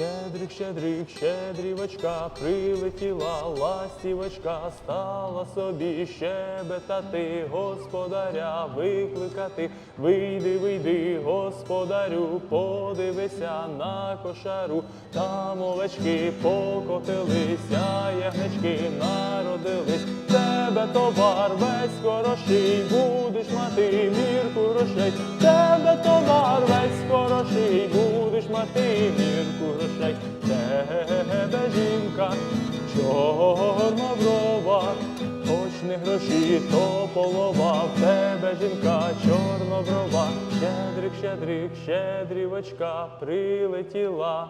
Щедрик, щедрик, щедрівочка, прилетіла ластівочка, стала собі щебетати, господаря викликати. Вийди, вийди, господарю, подивися на кошару, там овечки покотилися, ягнички народились. Тебе товар весь хороший, будеш мати мірку грошей. Тебе товар весь мати мірку грошей. Тебе жінка чорноброва, хоч не гроші, то полова. Тебе жінка чорноброва, щедрик, щедрик, щедрівочка прилетіла.